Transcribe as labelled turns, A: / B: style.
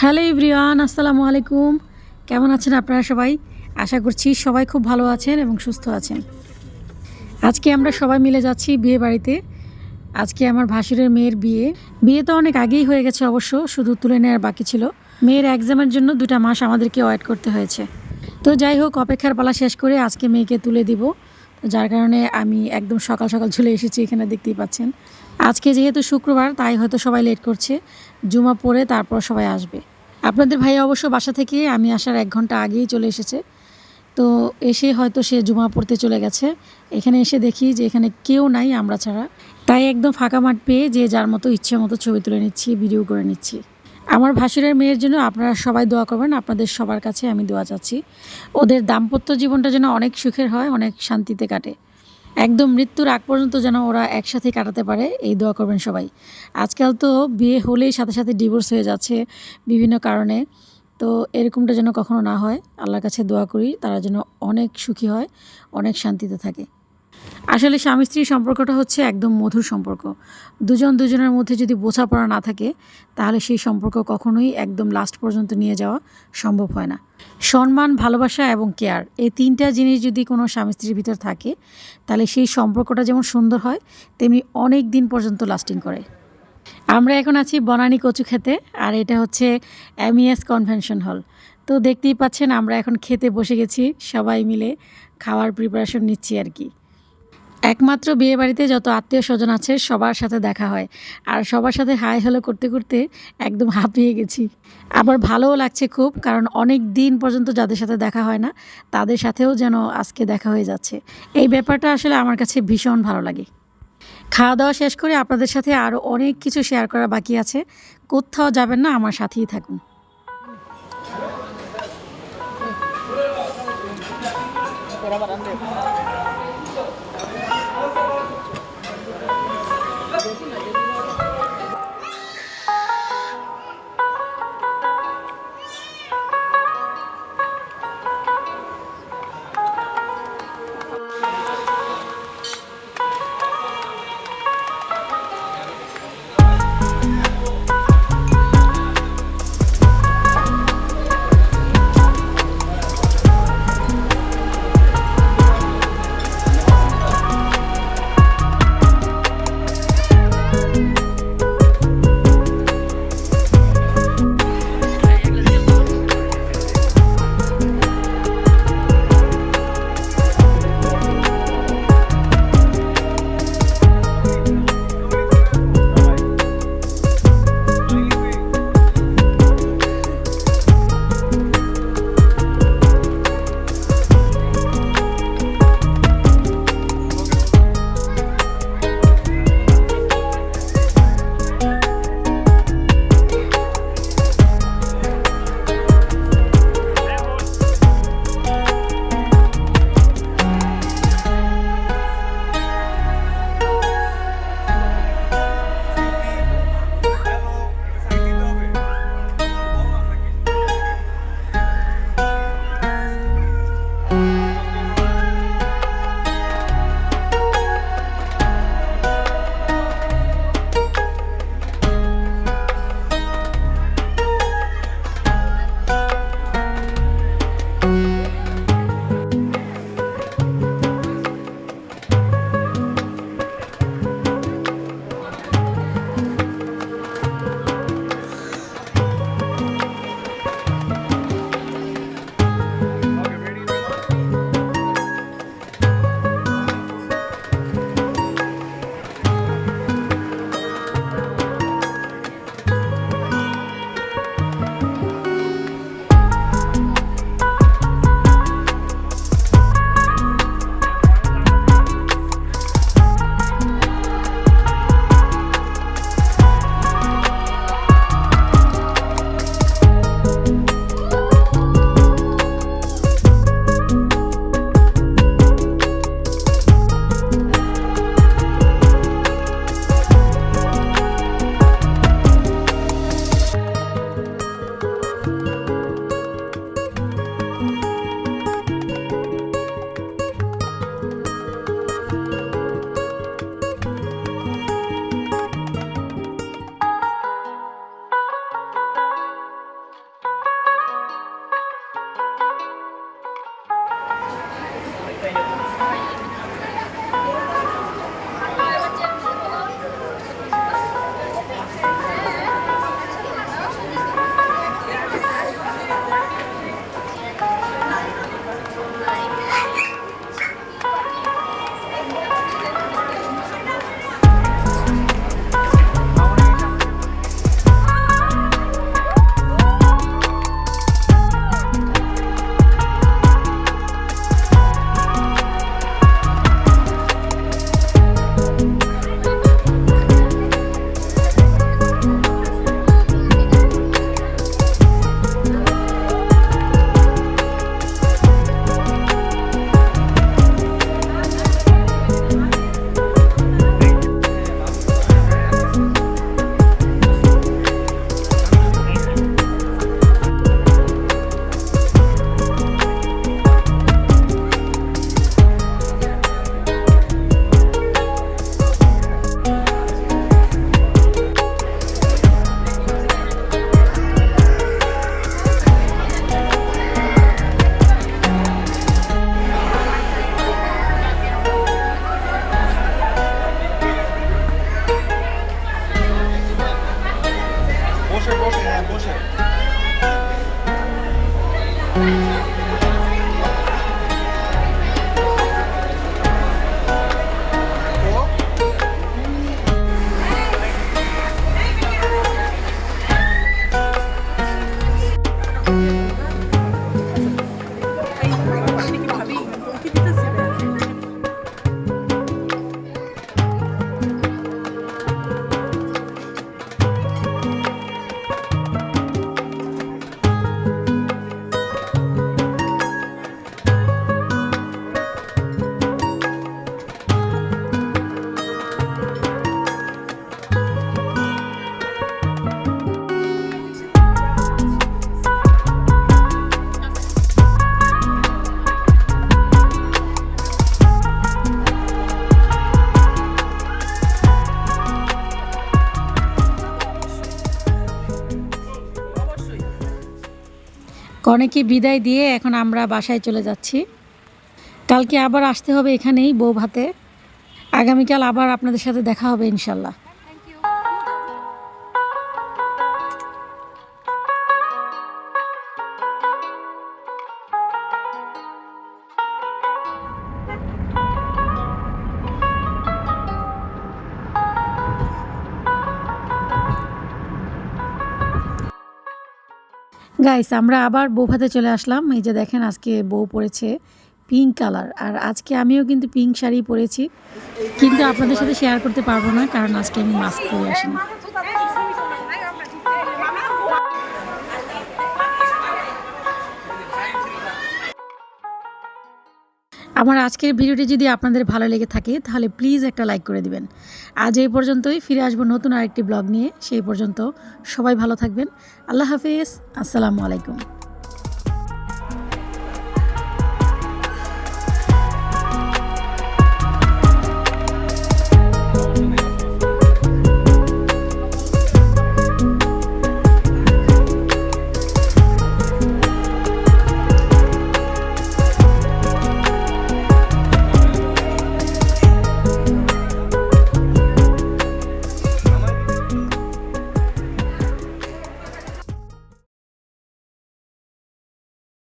A: Hello ইব্রিয়ান আসসালামু আলাইকুম। কেমন আছেন আপনারা সবাই? আশা করছি সবাই খুব ভালো আছেন এবং সুস্থ আছেন। আজকে আমরা সবাই মিলে যাচ্ছি বিয়ে বাড়িতে। আজকে আমার ভাসুরের মেয়ের বিয়ে। বিয়ে তো অনেক আগেই হয়ে গেছে অবশ্য, শুধু তুলে নেওয়ার বাকি ছিল। মেয়ের এক্সামের জন্য দুটা মাস আমাদেরকে ওয়েট করতে হয়েছে। তো যাই হোক, অপেক্ষার পালা শেষ করে আজকে মেয়েকে তুলে দিব। যার কারণে আমি একদম সকাল সকাল চলে এসেছি, এখানে দেখতেই পাচ্ছেন। আজকে যেহেতু শুক্রবার, তাই হয়তো সবাই লেট করছে। জুমা পড়ে তারপর সবাই আসবে। আপনাদের ভাই অবশ্য বাসা থেকে, আমি আসার এক ঘণ্টা আগেই চলে এসেছে। তো এসে হয়তো সে জুমা পড়তে চলে গেছে। এখানে এসে দেখি যে এখানে কেউ নাই আমরা ছাড়া। তাই একদম ফাঁকা মাঠ পেয়ে যে যার মতো ইচ্ছে মতো ছবি তুলে নিচ্ছি ভিডিও করে নিচ্ছি। আমার ভাসুরের মেয়ের জন্য আপনারা সবাই দোয়া করবেন, আপনাদের সবার কাছে আমি দোয়া চাচ্ছি। ওদের দাম্পত্য জীবনটা যেন অনেক সুখের হয়, অনেক শান্তিতে কাটে। একদম মৃত্যুর আগ পর্যন্ত যেন ওরা একসাথে কাটাতে পারে, এই দোয়া করবেন সবাই। আজকাল তো বিয়ে হলেই সাথে সাথে ডিভোর্স হয়ে যাচ্ছে বিভিন্ন কারণে, তো এরকমটা যেন কখনো না হয়। আল্লাহর কাছে দোয়া করি, তারা যেন অনেক সুখী হয়, অনেক শান্তিতে থাকে। আসলে স্বামী স্ত্রীর সম্পর্কটা হচ্ছে একদম মধুর সম্পর্ক। দুজন দুজনের মধ্যে যদি বোঝাপড়া না থাকে, তাহলে সেই সম্পর্ক কখনোই একদম লাস্ট পর্যন্ত নিয়ে যাওয়া সম্ভব হয় না। সম্মান, ভালোবাসা এবং কেয়ার এই তিনটা জিনিস যদি কোনো স্বামী স্ত্রীর ভিতর থাকে, তাহলে সেই সম্পর্কটা যেমন সুন্দর হয়, তেমনি অনেক দিন পর্যন্ত লাস্টিং করে। আমরা এখন আছি বনানী কচু খেতে, আর এটা হচ্ছে এমইএস কনভেনশন হল তো দেখতেই পাচ্ছেন, আমরা এখন খেতে বসে গেছি, সবাই মিলে খাওয়ার প্রিপারেশন নিচ্ছি আর কি। একমাত্র বিয়ে বাড়িতে যত আত্মীয় স্বজন আছে, সবার সাথে দেখা হয়। আর সবার সাথে হাই হ্যালো করতে করতে একদম হাঁপিয়ে গেছি। আবার ভালোও লাগছে খুব, কারণ অনেক দিন পর্যন্ত যাদের সাথে দেখা হয় না, তাদের সাথেও যেন আজকে দেখা হয়ে যাচ্ছে। এই ব্যাপারটা আসলে আমার কাছে ভীষণ ভালো লাগে। খাওয়া দাওয়া শেষ করে আপনাদের সাথে আরও অনেক কিছু শেয়ার করা বাকি আছে। কোথাও যাবেন না, আমার সাথেই থাকুন।
B: বসে হ্যাঁ
A: কনেকে বিদায় দিয়ে এখন আমরা বাসায় চলে যাচ্ছি। কালকে আবার আসতে হবে এখানেই বউ ভাতে আগামীকাল আবার আপনাদের সাথে দেখা হবে ইনশাল্লাহ। গাইস আমরা আবার বউ ভাতে চলে আসলাম। এই যে দেখেন আজকে বউ পরেছে পিঙ্ক কালার আর আজকে আমিও কিন্তু পিঙ্ক শাড়ি পরেছি। কিন্তু আপনাদের সাথে শেয়ার করতে পারব না, কারণ আজকে আমি মাস্ক পরে আসিনি। আমার আজকের ভিডিওটি যদি আপনাদের ভালো লেগে থাকে, তাহলে প্লিজ একটা লাইক করে দিবেন। আজ এই পর্যন্তই, ফিরে আসব নতুন আরেকটি ব্লগ নিয়ে। সেই পর্যন্ত সবাই ভালো থাকবেন। আল্লাহ হাফিজ, আসসালামু আলাইকুম।